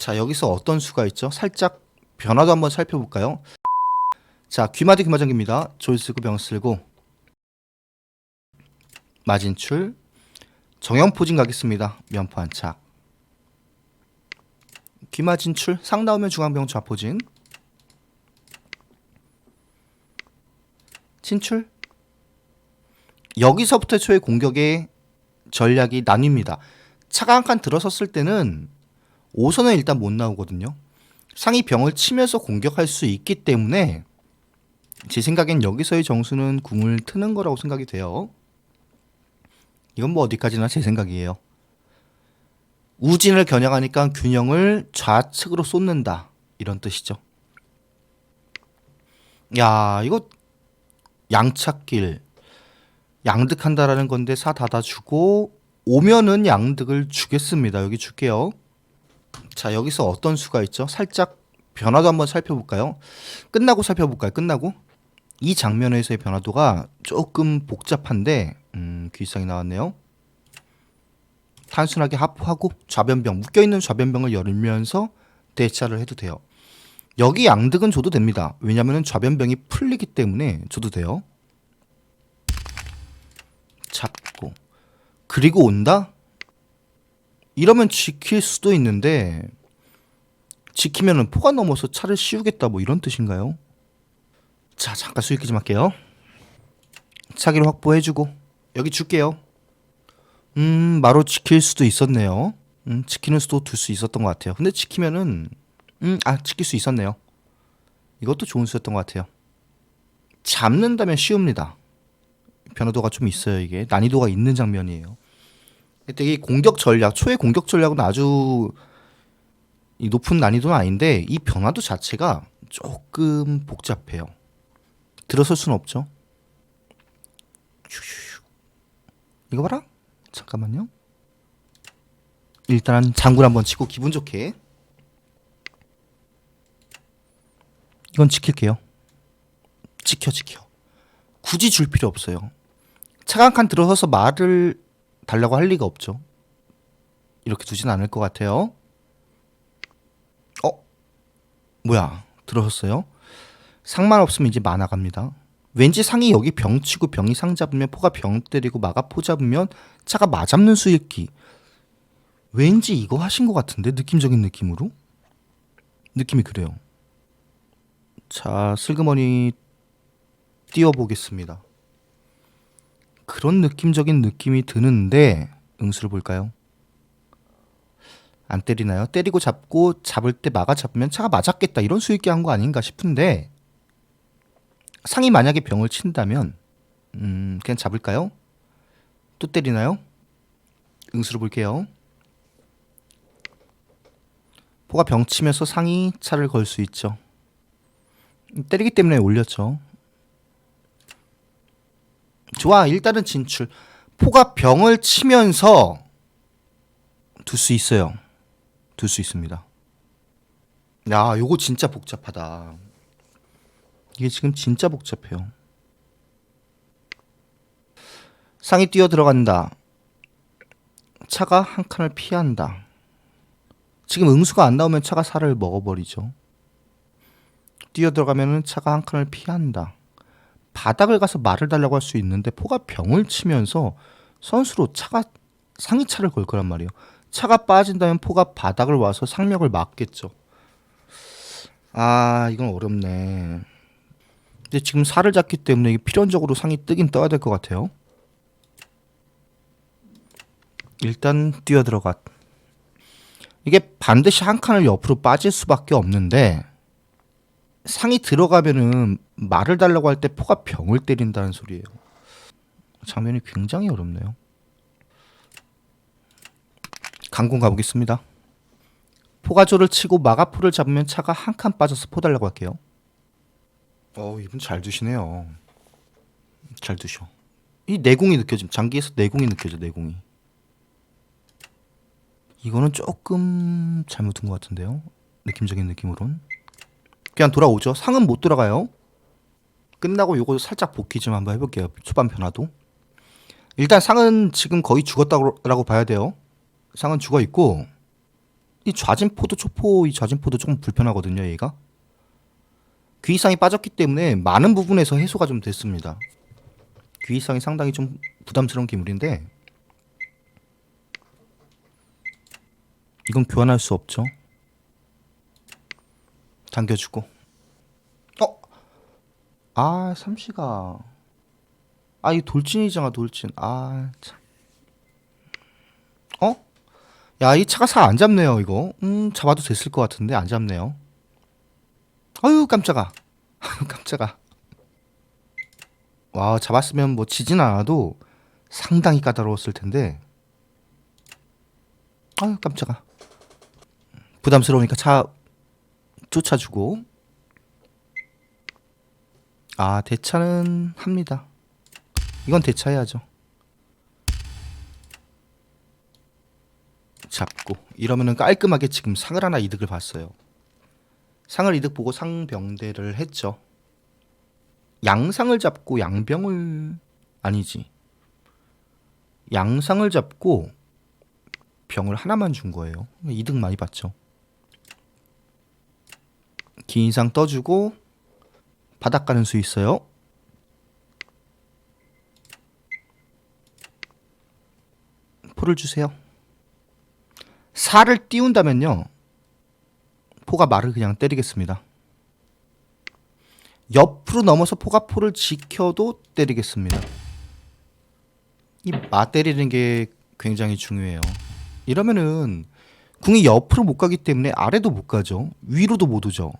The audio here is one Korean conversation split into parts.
자, 여기서 어떤 수가 있죠? 살짝 변화도 한번 살펴볼까요? 자, 귀마디 귀마장기입니다. 졸 쓰고 병 쓸고 마진출 정형포진 가겠습니다. 면포 한착 귀마진출 상 나오면 중앙병 좌포진 진출 여기서부터 초의 공격의 전략이 나뉩니다. 차가 한 칸 들어섰을 때는 5선은 일단 못 나오거든요. 상이 병을 치면서 공격할 수 있기 때문에 제 생각엔 여기서의 정수는 궁을 트는 거라고 생각이 돼요. 이건 뭐 어디까지나 제 생각이에요. 우진을 겨냥하니까 균형을 좌측으로 쏟는다 이런 뜻이죠. 야 이거 양착길 양득한다라는 건데 사 닫아주고 오면은 양득을 주겠습니다. 여기 줄게요. 자 여기서 어떤 수가 있죠? 살짝 변화도 한번 살펴볼까요? 끝나고 살펴볼까요? 끝나고 이 장면에서의 변화도가 조금 복잡한데 음, 귀상이 나왔네요. 단순하게 하프하고 좌변병 묶여있는 좌변병을 열면서 대차를 해도 돼요. 여기 양득은 줘도 됩니다. 왜냐하면 좌변병이 풀리기 때문에 줘도 돼요. 잡고 그리고 온다? 이러면 지킬 수도 있는데 지키면은 포가 넘어서 차를 씌우겠다 뭐 이런 뜻인가요? 자 잠깐 수익기 좀 할게요. 차기를 확보해주고 여기 줄게요. 음 마로 지킬 수도 있었네요. 음 지키는 수도 둘 수 있었던 것 같아요. 근데 지키면은 음아 지킬 수 있었네요. 이것도 좋은 수였던 것 같아요. 잡는다면 쉬웁니다. 변화도가 좀 있어요 이게 난이도가 있는 장면이에요. 이 공격 전략 초의 공격 전략은 아주 이 높은 난이도는 아닌데 이 변화도 자체가 조금 복잡해요. 들어설 수는 없죠. 이거 봐라. 잠깐만요. 일단 장군 한번 치고 기분 좋게. 이건 지킬게요. 지켜 지켜. 굳이 줄 필요 없어요. 차가 칸 들어서서 말을 달라고 할 리가 없죠. 이렇게 두진 않을 것 같아요. 어? 뭐야? 들어섰어요? 상만 없으면 이제 만화 갑니다. 왠지 상이 여기 병 치고 병이 상 잡으면 포가 병 때리고 마가 포 잡으면 차가 맞잡는 수익기. 왠지 이거 하신 것 같은데 느낌적인 느낌으로 느낌이 그래요. 자 슬그머니 띄워보겠습니다. 그런 느낌적인 느낌이 드는데 응수를 볼까요? 안 때리나요? 때리고 잡고 잡을 때 막아 잡으면 차가 맞았겠다 이런 수익기 한거 아닌가 싶은데 상이 만약에 병을 친다면 음 그냥 잡을까요? 또 때리나요? 응수를 볼게요. 포가 병 치면서 상이 차를 걸 수 있죠. 때리기 때문에 올렸죠. 좋아 일단은 진출. 포가 병을 치면서 둘 수 있어요. 둘 수 있습니다. 야 요거 진짜 복잡하다. 이게 지금 진짜 복잡해요. 상이 뛰어 들어간다. 차가 한 칸을 피한다. 지금 응수가 안 나오면 차가 살을 먹어버리죠. 뛰어 들어가면은 차가 한 칸을 피한다 바닥을 가서 말을 달라고 할 수 있는데 포가 병을 치면서 선수로 차가 상위 차를 걸 거란 말이에요. 차가 빠진다면 포가 바닥을 와서 상력을 막겠죠. 아 이건 어렵네. 근데 지금 살을 잡기 때문에 필연적으로 상이 뜨긴 떠야 될 것 같아요. 일단 뛰어 들어갔. 이게 반드시 한 칸을 옆으로 빠질 수밖에 없는데 상이 들어가면은 말을 달라고 할 때 포가 병을 때린다는 소리예요. 장면이 굉장히 어렵네요. 강공 가보겠습니다. 포가조를 치고 마가포를 잡으면 차가 한 칸 빠져서 포 달라고 할게요. 어 이분 잘 두시네요. 잘 두셔. 이 내공이 느껴짐. 장기에서 내공이 느껴져. 내공이. 이거는 조금 잘못 둔 것 같은데요. 느낌적인 느낌으론. 그냥 돌아오죠. 상은 못 돌아가요. 끝나고 요거 살짝 복귀 좀 한번 해볼게요. 초반 변화도. 일단 상은 지금 거의 죽었다고 봐야 돼요. 상은 죽어 있고 이 좌진포도 초포 이 좌진포도 조금 불편하거든요 얘가 귀 이상이 빠졌기 때문에 많은 부분에서 해소가 좀 됐습니다 귀 이상이 상당히 좀 부담스러운 기물인데 이건 교환할 수 없죠 당겨주고 어? 아 삼시가 아 이 돌진이잖아 돌진 아 참. 어? 야, 이 차가 살 안 잡네요, 이거. 음, 잡아도 됐을 것 같은데 안 잡네요. 아유, 깜짝아. 아유, 깜짝아. 와, 잡았으면 뭐 지진 않아도 상당히 까다로웠을 텐데. 아유, 깜짝아. 부담스러우니까 차 쫓아주고. 아, 대차는 합니다. 이건 대차해야죠. 잡고 이러면은 깔끔하게 지금 상을 하나 이득을 봤어요. 상을 이득 보고 상병대를 했죠. 양상을 잡고 양병을 아니지. 양상을 잡고 병을 하나만 준 거예요. 이득 많이 봤죠. 긴상 떠주고 바닥 가는 수 있어요. 포를 주세요. 살을 띄운다면요. 포가 말을 그냥 때리겠습니다. 옆으로 넘어서 포가 포를 지켜도 때리겠습니다. 이 마 때리는 게 굉장히 중요해요. 이러면은 궁이 옆으로 못 가기 때문에 아래도 못 가죠. 위로도 못 오죠.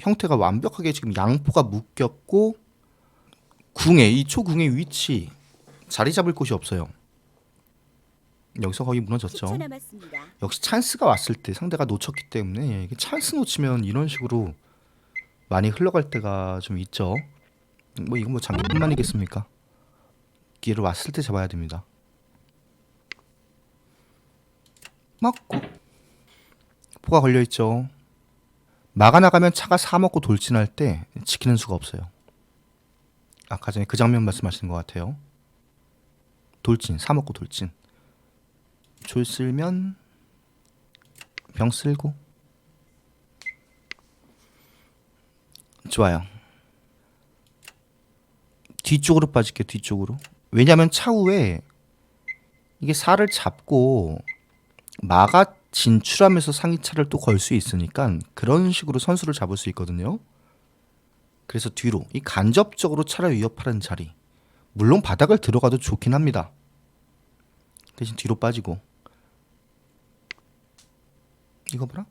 형태가 완벽하게 지금 양포가 묶였고 궁의 이 초궁의 위치 자리 잡을 곳이 없어요. 여기서 거의 무너졌죠. 10초 남았습니다. 역시 찬스가 왔을 때 상대가 놓쳤기 때문에 이게 찬스 놓치면 이런 식으로 많이 흘러갈 때가 좀 있죠. 뭐 이건 뭐 장기뿐만이겠습니까? 기회를 왔을 때 잡아야 됩니다. 맞고 포가 걸려 있죠. 막아 나가면 차가 사 먹고 돌진할 때 지키는 수가 없어요. 아까 전에 그 장면 말씀하시는 것 같아요. 돌진 사 먹고 돌진. 졸 쓸면 병 쓸고 좋아요. 뒤쪽으로 빠질게요. 뒤쪽으로. 왜냐하면 차후에 이게 살을 잡고 마가 진출하면서 상위차를 또 걸 수 있으니까 그런 식으로 선수를 잡을 수 있거든요. 그래서 뒤로 이 간접적으로 차를 위협하는 자리. 물론 바닥을 들어가도 좋긴 합니다. 대신 뒤로 빠지고 이거 봐라.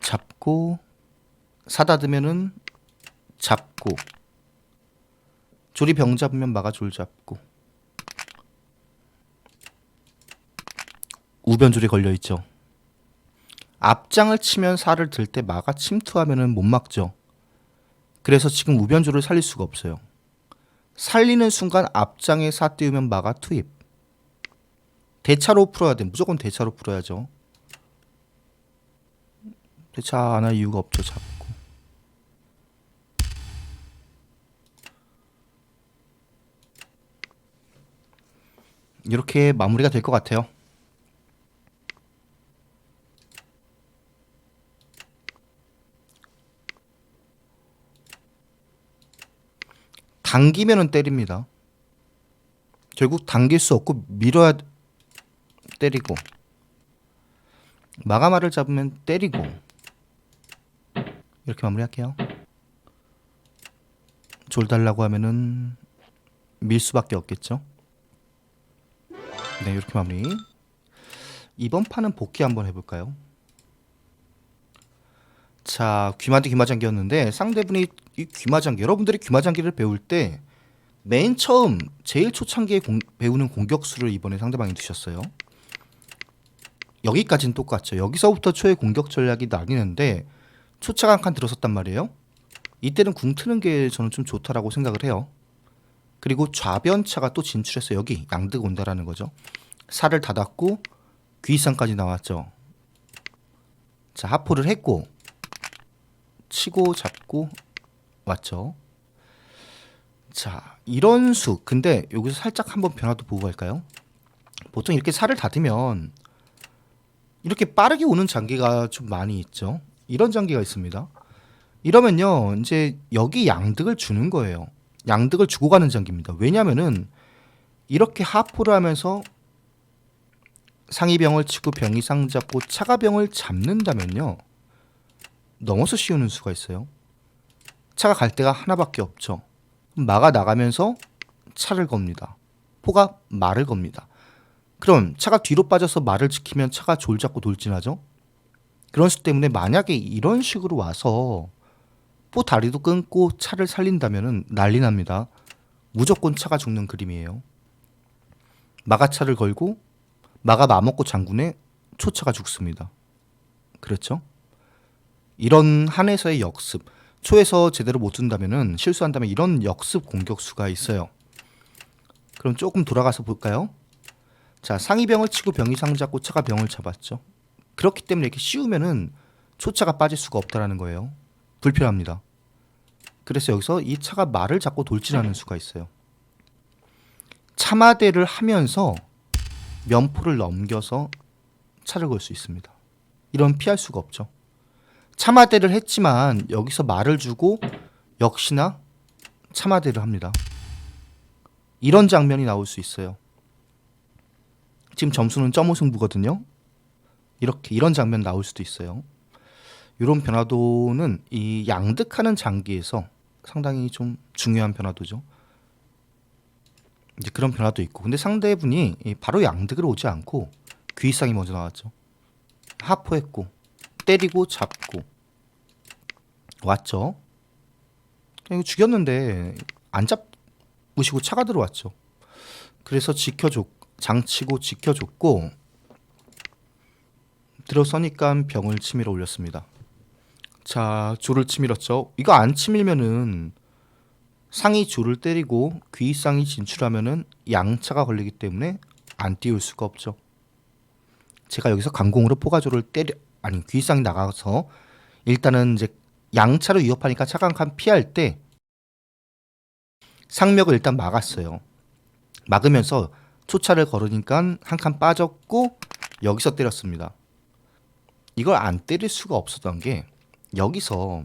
잡고 사다드면은 잡고 조리 병 잡으면 마가 졸 잡고 우변줄이 걸려 있죠. 앞장을 치면 살을 들 때 마가 침투하면은 못 막죠. 그래서 지금 우변줄을 살릴 수가 없어요. 살리는 순간 앞장에 사 띄우면 마가 투입. 대차로 풀어야 돼. 무조건 대차로 풀어야죠. 대차 안 할 이유가 없죠. 잡고. 이렇게 마무리가 될 것 같아요. 당기면은 때립니다. 결국 당길 수 없고 밀어야 때리고 마가마를 잡으면 때리고 이렇게 마무리할게요. 졸 달라고 하면은 밀 수밖에 없겠죠. 네 이렇게 마무리. 이번 판은 복귀 한번 해볼까요? 자 귀마디 귀마장기였는데 상대분이 이 귀마장기 여러분들이 귀마장기를 배울 때 맨 처음 제일 초창기에 공- 배우는 공격수를 이번에 상대방이 두셨어요. 여기까지는 똑같죠. 여기서부터 초의 공격 전략이 나뉘는데 초차가 한 칸 들어섰단 말이에요. 이때는 궁 트는 게 저는 좀 좋다라고 생각을 해요. 그리고 좌변차가 또 진출해서 여기 양득 온다라는 거죠. 살을 닫았고 귀이상까지 나왔죠. 자 하포를 했고 치고 잡고 왔죠. 자 이런 수 근데 여기서 살짝 한번 변화도 보고 갈까요? 보통 이렇게 살을 닫으면 이렇게 빠르게 오는 장기가 좀 많이 있죠. 이런 장기가 있습니다. 이러면요, 이제 여기 양득을 주는 거예요. 양득을 주고 가는 장기입니다. 왜냐면은 이렇게 하포를 하면서 상이병을 치고 병이 상 잡고 차가병을 잡는다면요. 넘어서 씌우는 수가 있어요. 차가 갈 데가 하나밖에 없죠. 마가 나가면서 차를 겁니다. 포가 말을 겁니다. 그럼 차가 뒤로 빠져서 말을 지키면 차가 졸 잡고 돌진하죠. 그런 수 때문에 만약에 이런 식으로 와서 포 다리도 끊고 차를 살린다면은 난리 납니다. 무조건 차가 죽는 그림이에요. 마가 차를 걸고 마가 마먹고 장군에 초차가 죽습니다. 그렇죠? 이런 한에서의 역습 초에서 제대로 못 둔다면은 실수한다면 이런 역습 공격수가 있어요. 그럼 조금 돌아가서 볼까요? 자 상이 병을 치고 병이 상 잡고 차가 병을 잡았죠. 그렇기 때문에 이렇게 씌우면은 초차가 빠질 수가 없다라는 거예요. 불필요합니다. 그래서 여기서 이 차가 말을 잡고 돌진하는 수가 있어요. 차마대를 하면서 면포를 넘겨서 차를 걸 수 있습니다. 이런 피할 수가 없죠. 차마대를 했지만 여기서 말을 주고 역시나 차마대를 합니다. 이런 장면이 나올 수 있어요. 지금 점수는 점오 승부거든요. 이렇게 이런 장면 나올 수도 있어요. 이런 변화도는 이 양득하는 장기에서 상당히 좀 중요한 변화도죠. 이제 그런 변화도 있고, 근데 상대분이 이 바로 양득을 오지 않고 귀상이 먼저 나왔죠. 하포했고 때리고 잡고 왔죠. 이거 죽였는데 안 잡으시고 차가 들어왔죠. 그래서 지켜줬 장치고 지켜줬고 들어서니까 병을 치밀어 올렸습니다. 자 조를 치밀었죠. 이거 안 치밀면은 상이 조를 때리고 귀상이 진출하면은 양차가 걸리기 때문에 안 띄울 수가 없죠. 제가 여기서 강공으로 포가조를 때려 아니 귀상이 나가서 일단은 이제 양차로 위협하니까 한 피할 때 상맥을 일단 막았어요. 막으면서 초차를 걸으니까 한 칸 빠졌고 여기서 때렸습니다. 이걸 안 때릴 수가 없었던 게 여기서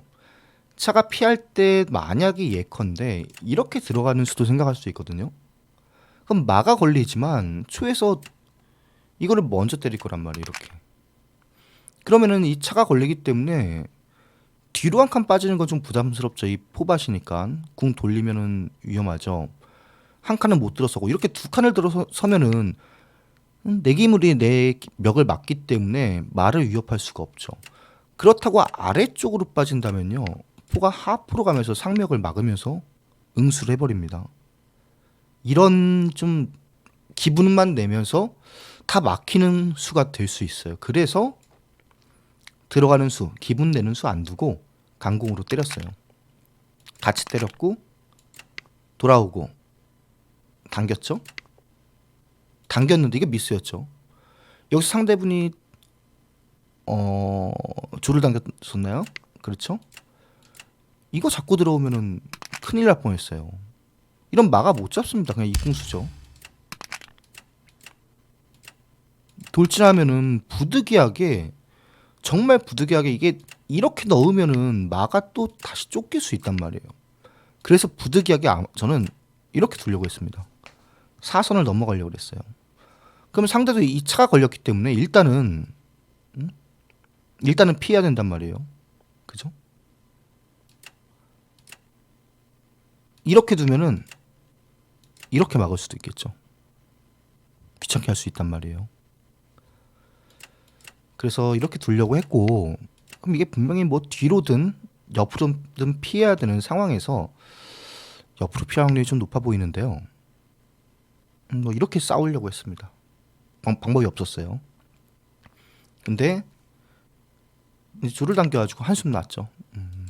차가 피할 때 만약에 예컨대 이렇게 들어가는 수도 생각할 수 있거든요. 그럼 마가 걸리지만 초에서 이거를 먼저 때릴 거란 말이에요. 이렇게. 그러면은 이 차가 걸리기 때문에 뒤로 한 칸 빠지는 건 좀 부담스럽죠. 이 포밭이니까 궁 돌리면은 위험하죠. 한 칸은 못 들어서고 이렇게 두 칸을 들어서면은 내 기물이 내 멱을 막기 때문에 말을 위협할 수가 없죠. 그렇다고 아래쪽으로 빠진다면요. 포가 하프로 가면서 상맥을 막으면서 응수를 해버립니다. 이런 좀 기분만 내면서 다 막히는 수가 될 수 있어요. 그래서 들어가는 수, 기분 내는 수 안 두고 강공으로 때렸어요. 같이 때렸고 돌아오고 당겼죠? 당겼는데 이게 미스였죠. 여기서 상대분이 어 줄을 당겼었나요? 그렇죠? 이거 잡고 들어오면은 큰일 날 뻔했어요. 이런 마가 못 잡습니다. 그냥 이궁수죠. 돌진하면은 부득이하게 정말 부득이하게 이게 이렇게 넣으면은 마가 또 다시 쫓길 수 있단 말이에요. 그래서 부득이하게 아- 저는 이렇게 두려고 했습니다. 사선을 넘어가려고 그랬어요. 그럼 상대도 이 차가 걸렸기 때문에 일단은 음? 일단은 피해야 된단 말이에요. 그죠? 이렇게 두면은 이렇게 막을 수도 있겠죠. 귀찮게 할 수 있단 말이에요. 그래서 이렇게 두려고 했고 그럼 이게 분명히 뭐 뒤로든 옆으로든 피해야 되는 상황에서 옆으로 피할 확률이 좀 높아 보이는데요. 음, 뭐 이렇게 싸우려고 했습니다. 방, 방법이 없었어요. 근데 줄을 당겨가지고 한숨 났죠. 음,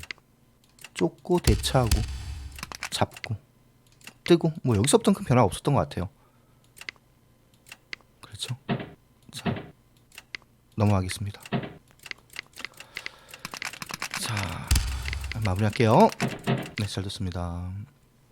쫓고 대차하고 잡고 뜨고 뭐 여기서부터는 큰 변화가 없었던 것 같아요. 그렇죠. 자 넘어가겠습니다. 자 마무리할게요. 네, 잘 됐습니다.